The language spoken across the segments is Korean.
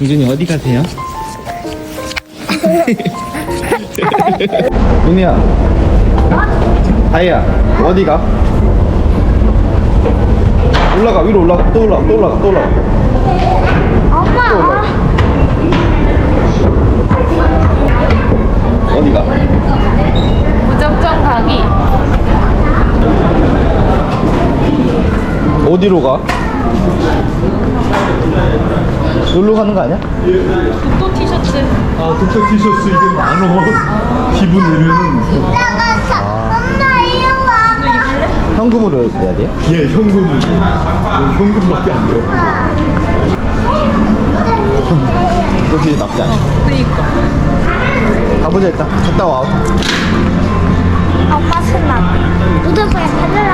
이준이 어디 가세요? 윤이야 다이야 어디 가? 올라가 위로 올라가 또 올라가 또 올라가 또 올라가 엄마. 어디 가? 무접점 가기. 어디로 가? 놀러 가는 거 아니야? 또 티셔츠. 아, 독특 티셔츠 이게 만 원. 기분 내면은 나가서 엄마 이리 와. 현금으로 내야 돼요? 예, 현금. 현금밖에 안 돼요. 그렇게 나쁘지 않아 그니까. 가보자 일단 갔다 와 아빠 신나. 무조건 달려라.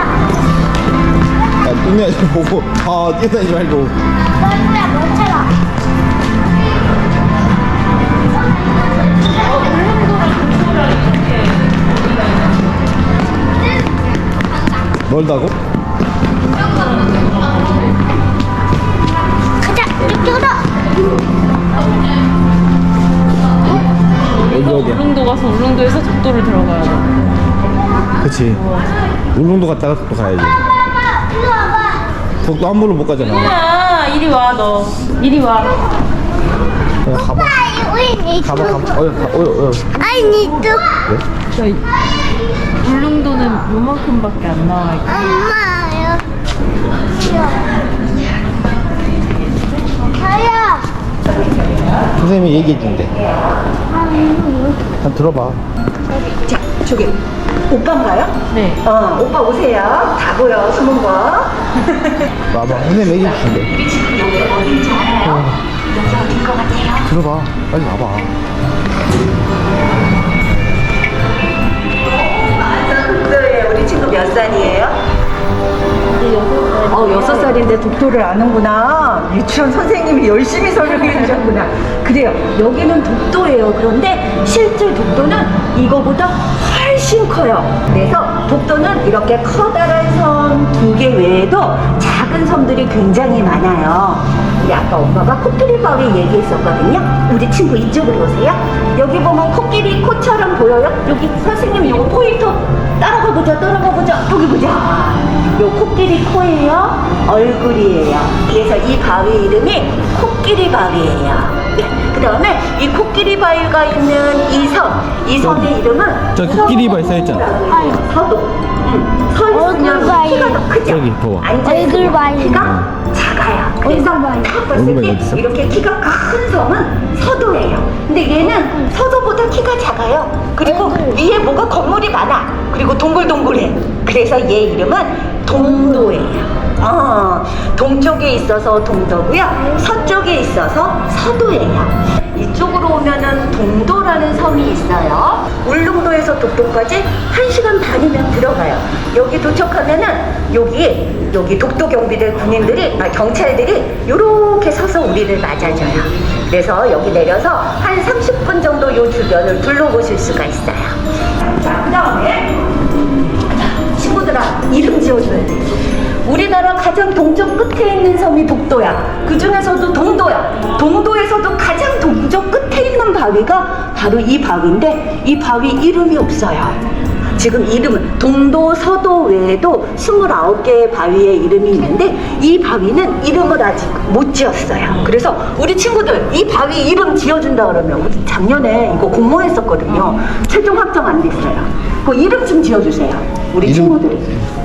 야, 눈에 보고 아 뛰어다니지 말고 뭐야 못 찾아. 멀다고? 가자. 이쪽으로. 여기 어디야? 울릉도 가서 울릉도에서 적도를 들어가야 돼. 그치 울릉도 갔다가 또 가야지 이리 와봐. 독도 한 번로 못 가잖아 야, 이리 와, 너. 이리 와. 야, 가봐 우리 이 가봐 가봐 어여 가- 어여 어여 to. 저희 울 릉도는 요만큼밖에 안 나와 있고. 엄마요. 다야. 선생님이 얘기해 준대 한 들어봐 자, 저기 오빠인가요? 네. 어, 오빠 오세요. 다 보여, 숨은 거. 와봐 선생님 얘기해 준대 어. 들어봐 빨리 와봐 친구 몇 살이에요? 어, 여섯 살인데 독도를 아는구나. 유치원 선생님이 열심히 설명해 주셨구나. 그래요. 여기는 독도예요. 그런데 실제 독도는 이거보다 훨씬 커요. 그래서 독도는 이렇게 커다란 섬 두 개 외에도 작은 섬들이 굉장히 많아요. 우리 아까 엄마가 코끼리 바위 얘기했었거든요. 우리 친구 이쪽으로 오세요. 여기 보면 코끼리 코처럼 보여요? 여기 선생님 요거 포인터 따라가 보자, 따라가 보자. 여기 보자. 요 코끼리 코예요. 얼굴이에요. 그래서 이 바위 이름이 코끼리 바위예요. 그 다음에 이 코끼리 바위가 있는 이 섬, 이 섬의 이름은 저 코끼리 바위 써있잖아. 서도. 응. 서 있으면 얼굴 바위. 키가 더 크죠. 저기 봐봐. 앉아있으면 얼굴 바위. 키가 작아요. 그래서 얼굴 바위. 딱 얼굴 봤을 바위 때 있어? 이렇게 키가 큰 섬은 서도예요. 근데 얘는 서도보다 키가 작아요. 그리고 얼굴. 위에 뭐가 건물이 많아. 그리고 동글동글해. 그래서 얘 이름은 동도예요. 어, 동쪽에 있어서 동도고요. 서쪽에 있어서 서도예요. 이쪽으로 오면은 동도라는 섬이 있어요. 울릉도에서 독도까지 1시간 반이면 들어가요. 여기 도착하면은 여기 여기 독도 경비대 군인들이 아 경찰들이 요렇게 서서 우리를 맞아줘요. 그래서 여기 내려서 한 30분 정도 요 주변을 둘러보실 수가 있어요. 자, 그다음에 친구들아 이름 지어줘야 돼. 우리나라 가장 동쪽 끝에 있는 섬이 독도야. 그 중에서도 동도야. 동도에서도 가장 동쪽 끝에 있는 바위가 바로 이 바위인데 이 바위 이름이 없어요. 지금 이름은 동도, 서도 외에도 29개의 바위의 이름이 있는데 이 바위는 이름을 아직 못 지었어요. 그래서 우리 친구들 이 바위 이름 지어준다 그러면 우리 작년에 이거 공모했었거든요. 최종 확정 안 됐어요. 그 이름 좀 지어주세요. 우리 친구들.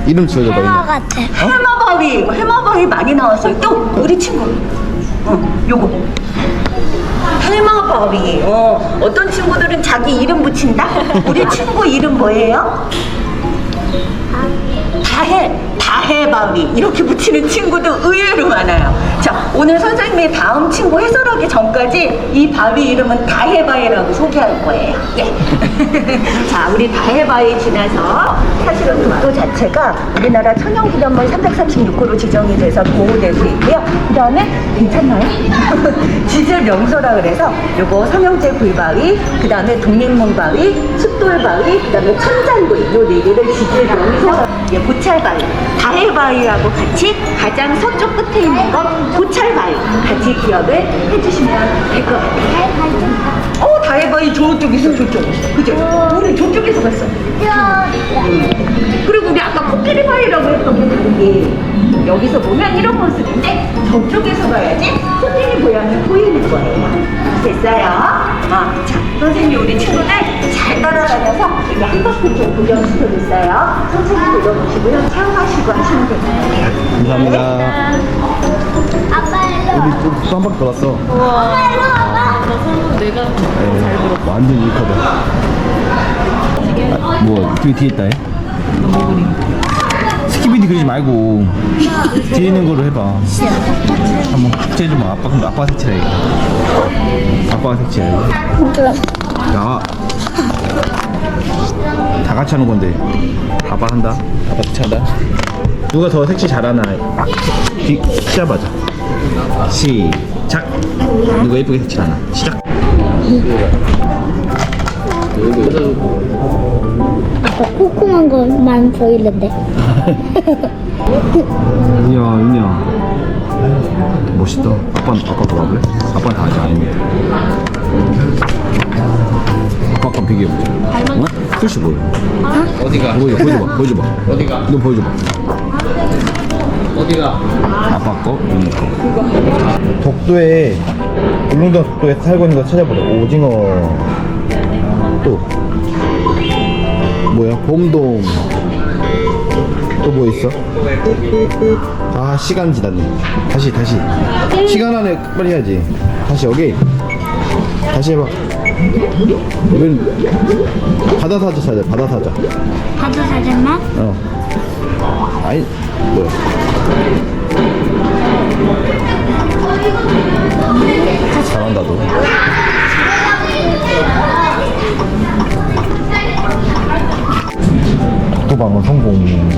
이름 지어줘봐 해마 이름. 같아. 해마바위, 해마바위 많이 나왔어요. 또 우리 친구, 어, 요거 해마바위. 어, 어떤 친구들은 자기 이름 붙인다. 우리 친구 이름 뭐예요? 다 해, 다 해바위 이렇게 붙이는 친구도 의외로 많아요. 자, 오늘 선생님이 다음 친구 해설하기 전까지 이 바위 이름은 다해바위라고 소개할 거예요. 예. 자, 우리 다해바위 지나서 사실은 독도 자체가 우리나라 천연기념물 336호로 지정이 돼서 보호되고 있고요. 그 다음에 괜찮나요? 지질 명소라 그래서 요거 삼형제 굴바위, 그 다음에 독립문바위, 숫돌바위, 그 다음에 천장구이 요 네 개를 지지의 명소 예, 고찰바위, 다 해바위하고 같이 가장 서쪽 끝에 있는 거 고찰바위 같이 기억을 해주시면 될 것 같아요. 어, 다해바위 저쪽 있어, 저쪽. 그죠? 우리 저쪽에서 봤어. 그리고 우리 아까 코끼리 바위라고 했던 게 다른 게 여기서 보면 이런 모습인데 저쪽에서 봐야지 코끼리 모양이 보이는 거예요. 됐어요? 어, 자, 선생님 우리 친구들 잘 따라다녀서 여기 한바퀴 좀 구경시켜 줬어요. 선생님 읽어보시고요. 체험하시고 하시면 됩니다. 감사합니다. 아빠 일로 우리 또한 바퀴 돌았어. 아빠 일로 와봐 나 설명 내가 네, 완전 유익하다. 아, 뭐, 그 뒤에 있다 해? 스키비디 그리지 말고 뒤에 있는 거로 해봐. 한번 색칠해줘봐. 아빠, 그럼 아빠가 색칠해. 아빠가 색칠해. 야. 다 같이 하는 건데. 아빠 한다. 아빠 색칠한다. 누가 더 색칠 잘하나? 기, 시작하자. 시작. 누가 예쁘게 색칠하나? 시작. 아빠 콩콩한 것만 보이는데 윤이야, 윤이야. 멋있다. 아빠, 아빠 돌아볼래? 아빠는 아직 아닙니다. 아빠 아까 비교해보자. 어? 글씨 보여. 어디가? 보여줘, 보여줘봐, 보여줘봐. 어디가? 너 보여줘봐. 어디가? 아빠 거, 윤이 거. 독도에, 울릉도 독도에 살고 있는 거 찾아보자. 오징어. 또. 뭐야? 봄돔. 또 뭐 있어? 아 시간 지났네 다시 다시 시간 안에 빨리 해야지 다시 여기 다시 해봐 여긴 바다 사자 찾아 바다 사자. 바다 사자만 어. 아니 뭐야. 잘한다 너. 독도방어 성공.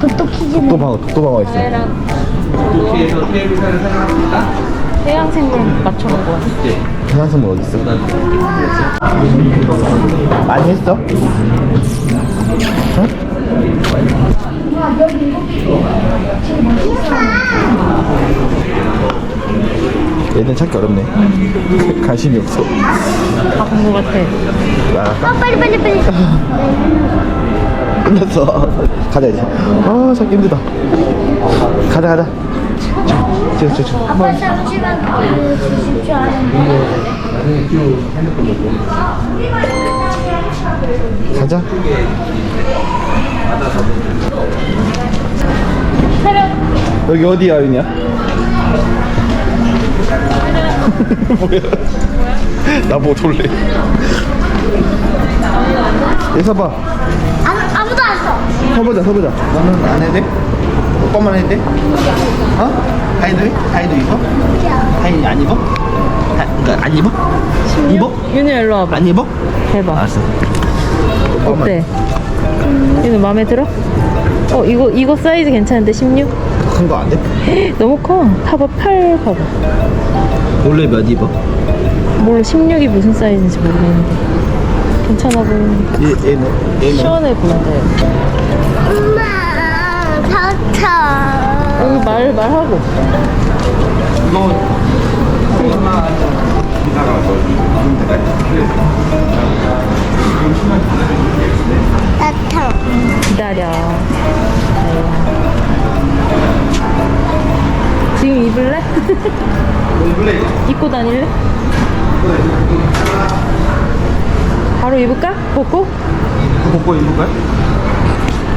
독도 퀴즈 독도방어 독도방어 있어. 해양생물 맞춰본 거야. 해양생물 어디 있어? 많이 했어? 응? 얘는 찾기 어렵네. 관심이 없어. 바쁜 거 같아. 아 빨리 빨리 빨리 끝났어. 가자 이제. 아 찾기 힘들다. 가자 가자. 저, 저, 저. 아빠 잠시만 줄 아는데 가자. 여기 어디야, 윤이야? 뭐야? 나 뭐 돌래? 얘 서봐. 아무, 아무도 안 써. 서보자, 서보자. 너는 안 해도 돼? 오빠만 해도 돼? 어? 하이도 해? 하이도 입어? 하이 안 입어? 하, 그러니까 안 입어? 입어? 윤희 일로 와봐. 안 입어? 대박. 알았어. 오빠만. 어때? 윤희 마음에 들어? 어 이거 이거 사이즈 괜찮은데 16? 큰 거 안 돼? 너무 커. 봐봐 팔 봐봐. 원래 몇 입어? 몰라 16이 무슨 사이즈인지 모르겠는데 괜찮아 보이는데 얘, 얘는? 얘는? 시원해 보인다. 엄마 다쳐 여기 말 말하고. 다쳐 기다려. 지금 입을래? 입고 다닐래? 바로 입을까? 벗고? 벗고 거야?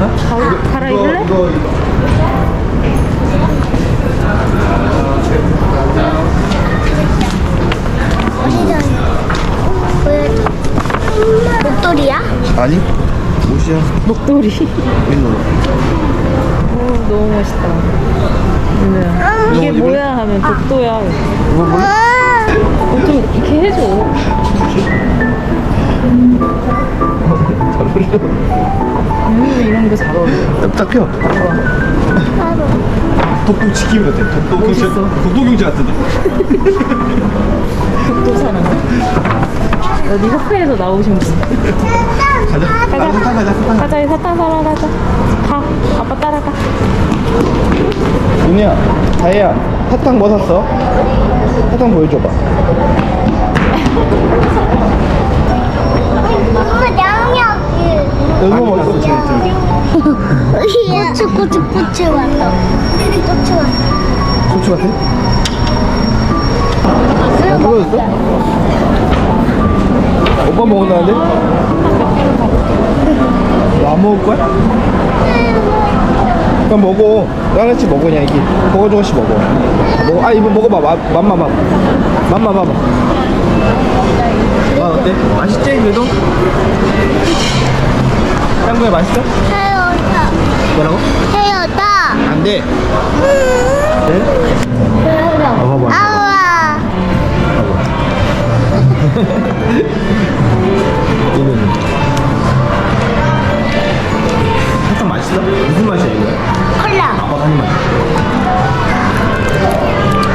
바로 갈아입을래? 이거, 이거. 목도리야? 아니? 옷이야. 목도리. 윈노. 오, 너무 멋있다. 윤우야. 이게 이거 뭐야 하면 독도야. 이거 볼래? 어, 좀 이렇게 해줘. 딱 펴. 독도 지킴 같아. 독도 경제, 독도 경제 같은데. 또 사는데? 어디 협회에서 나오신 분. 가자. 가자. 사탕 가자. 사탕. 가자, 이 사탕 사러 가자. 가. 아빠 따라가. 윤희야 다혜야 사탕 뭐 샀어? 사탕 보여줘봐 엄마 양력이. 여기 뭐 있어? 고추 고추 고추 왔어. 고추 왔어. 고추 같아? 아, 떨어졌어? 오빠 먹는다는데? 너안 먹을 거야? 그냥 먹어. 하나씩 먹어, 그냥 이게. 버거 조금씩 먹어. 먹어. 아, 이거 먹어봐. 마, 맛만 봐봐. 맛만 어때? 맛있지, 그래도? 짱구야, 맛있어? 헤어다. 뭐라고? 헤어다. 안 돼. 네? 어, 봐봐. 아와. 얘는 살짝 맛있어? 무슨 맛이야 이거? 콜라. 아빠 한 입.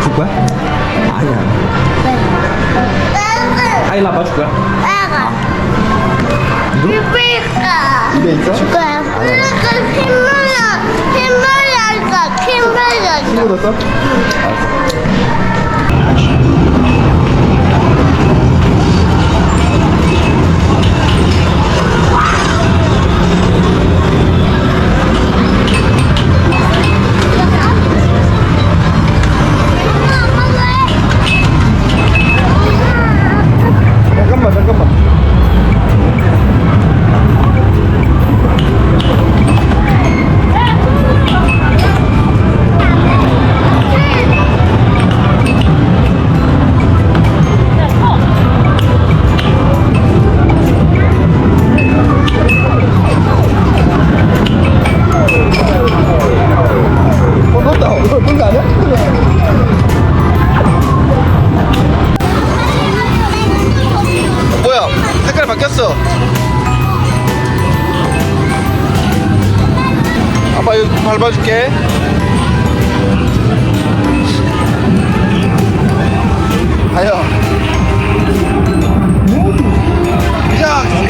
줄 거야? 아니야. 아이 아빠 줄 거야? 아가. 이쁘니까. 입에 있어? 그거야. 그러니까 흰물이야. 흰물이니까 흰물이야. 친구 뒀어? 알았어.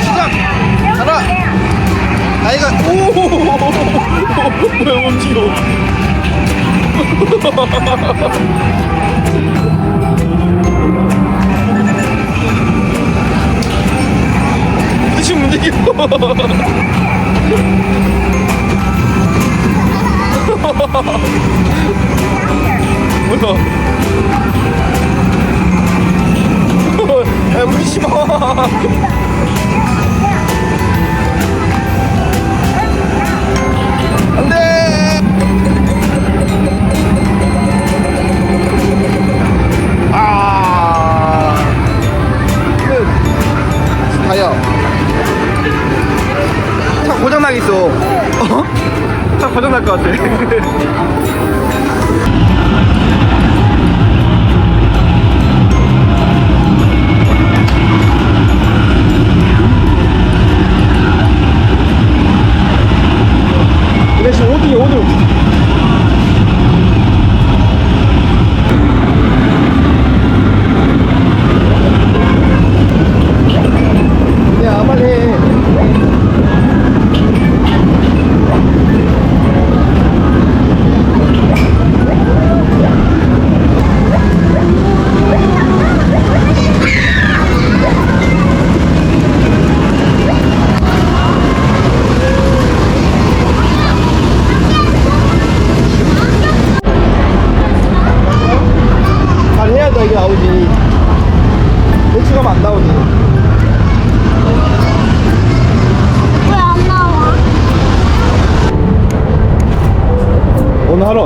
시작. 하나 아이가 오! 뭐야, 움직여. 뜻이 움직여. 뭐야? 야 우리 심어 고장 나겠어. 어? 차 고장 날 것 같아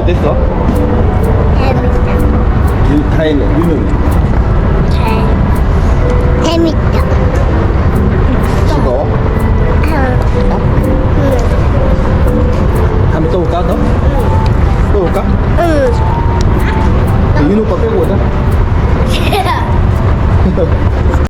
어땠어? 재밌다. 유, 다혜는 유는 재- 재밌다. 수고 응. 응. 다음에 또 올까 너? 또 올까? 응. 그 윤 오빠 빼고 오자